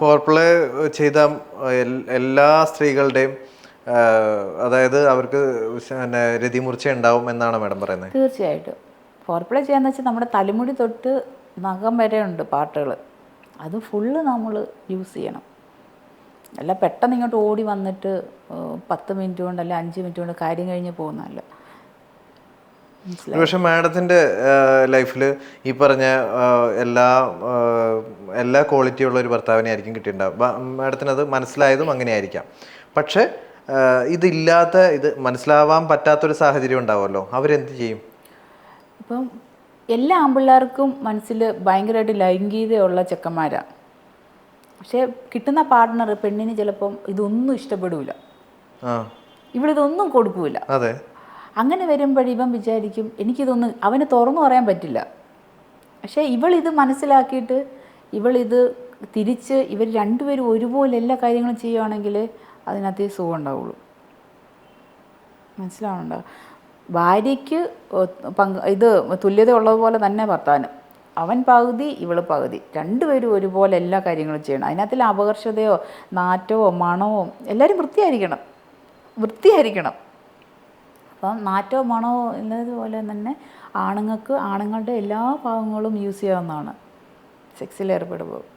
Four play ചെയ്ത എല്ലാ സ്ത്രീകളുടെയും അതായത് അവർക്ക് പിന്നെ രതിമൂർച്ച ഉണ്ടാവും എന്നാണ് മാഡം പറയുന്നത്. തീർച്ചയായിട്ടും. ഫോർ പ്ലേ ചെയ്യാന്ന് വെച്ചാൽ നമ്മുടെ തലമുടി തൊട്ട് നഖം വരെ ഉണ്ട് പാട്ടുകൾ അത് ഫുള്ള് നമ്മൾ യൂസ് ചെയ്യണം. അല്ല പെട്ടെന്ന് ഇങ്ങോട്ട് ഓടി വന്നിട്ട് പത്ത് മിനിറ്റ് കൊണ്ട് അല്ല അഞ്ച് മിനിറ്റ് കൊണ്ട് കാര്യം കഴിഞ്ഞ് പോകുന്നതല്ല. പക്ഷെ മാഡത്തിന്റെ ലൈഫിൽ ഈ പറഞ്ഞ എല്ലാ എല്ലാ ക്വാളിറ്റി ഉള്ള ഒരു ഭർത്താവിനെ ആയിരിക്കും കിട്ടിയിട്ടുണ്ടാവും മാഡത്തിന് അത് മനസ്സിലായതും അങ്ങനെയായിരിക്കാം. പക്ഷെ ഇതില്ലാത്ത ഇത് മനസ്സിലാവാൻ പറ്റാത്തൊരു സാഹചര്യം ഉണ്ടാവുമല്ലോ. അവരെന്ത് ചെയ്യും? ഇപ്പം എല്ലാ ആൺപിള്ളേർക്കും മനസ്സിൽ ഭയങ്കരമായിട്ട് ലൈംഗികതയുള്ള ചെക്കന്മാരാണ് പക്ഷേ കിട്ടുന്ന പാർട്ട്ണർ പെണ്ണിന് ചിലപ്പം ഇതൊന്നും ഇഷ്ടപ്പെടില്ല ഇവളിതൊന്നും കൊടുക്കൂല. അതെ. അങ്ങനെ വരുമ്പോൾ ഇവൻ വിചാരിക്കും എനിക്കിതൊന്ന് അവന് തുറന്നു പറയാൻ പറ്റില്ല. പക്ഷേ ഇവളിത് മനസ്സിലാക്കിയിട്ട് ഇവളിത് തിരിച്ച് ഇവർ രണ്ടുപേരും ഒരുപോലെ എല്ലാ കാര്യങ്ങളും ചെയ്യുവാണെങ്കിൽ അതിനകത്ത് സുഖം ഉണ്ടാവുള്ളൂ. മനസ്സിലാവുന്നുണ്ടോ? ഭാര്യയ്ക്ക് പങ്ക് ഇത് തുല്യത ഉള്ളതുപോലെ തന്നെ ഭർത്താവിനും. അവൻ പകുതി ഇവൾ പകുതി. രണ്ടുപേരും ഒരുപോലെ എല്ലാ കാര്യങ്ങളും ചെയ്യണം. അതിനകത്തിൽ അപകർഷതയോ നാറ്റമോ മണമോ എല്ലാവരും വൃത്തിയായിരിക്കണം. വൃത്തിയായിരിക്കണം. അപ്പം നാറ്റോ മണോ എന്നതുപോലെ തന്നെ ആണുങ്ങൾക്ക് ആണുങ്ങളുടെ എല്ലാ ഭാഗങ്ങളും യൂസ് ചെയ്യാവുന്നതാണ്. സെക്സിൽ ഏർപ്പെടുമ്പോൾ.